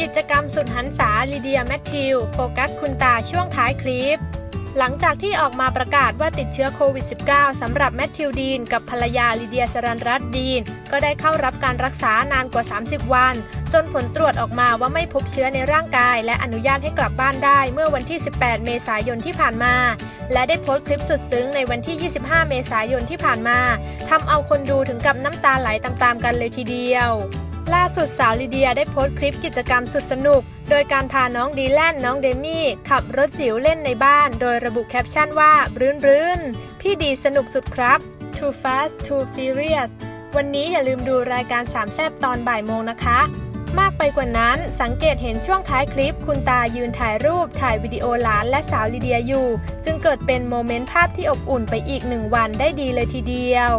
กิจกรรมสุดหันษาลีเดียแมทธิวโฟกัสคุณตาช่วงท้ายคลิป หลังจากที่ออกมาประกาศว่าติดเชื้อโควิด -19 สำหรับแมทธิวดีนกับภรรยาลีเดียสรันรัตดีน ก็ได้เข้ารับการรักษานานกว่า 30 วัน จนผลตรวจออกมาว่าไม่พบเชื้อในร่างกาย และอนุญาตให้กลับบ้านได้เมื่อวันที่ 18 เมษายนที่ผ่านมา และได้โพสต์คลิปสุดซึ้งในวันที่ 25 เมษายนที่ผ่านมาทำเอาคนดูถึงกับน้ำตาไหลตามๆกันเลยทีเดียว ล่าสุดสาวลีเดียได้โพสต์คลิปกิจกรรมสุดสนุก โดยการพาน้องดีแลนน้องเดมี่ ขับรถจิ๋วเล่นในบ้าน โดยระบุแคปชั่นว่ารื้นรื้นพี่ดีสนุกสุดครับ Too fast too furious วันนี้อย่าลืมดูรายการสามแซบตอนบ่ายโมงนะคะ มากไปกว่านั้นสังเกตเห็นช่วงท้ายคลิป คุณตายืนถ่ายรูปถ่ายวิดีโอหลานและสาวลีเดียอยู่ จึงเกิดเป็นโมเมนต์ภาพที่อบอุ่นไปอีกหนึ่งวันได้ดีเลยทีเดียว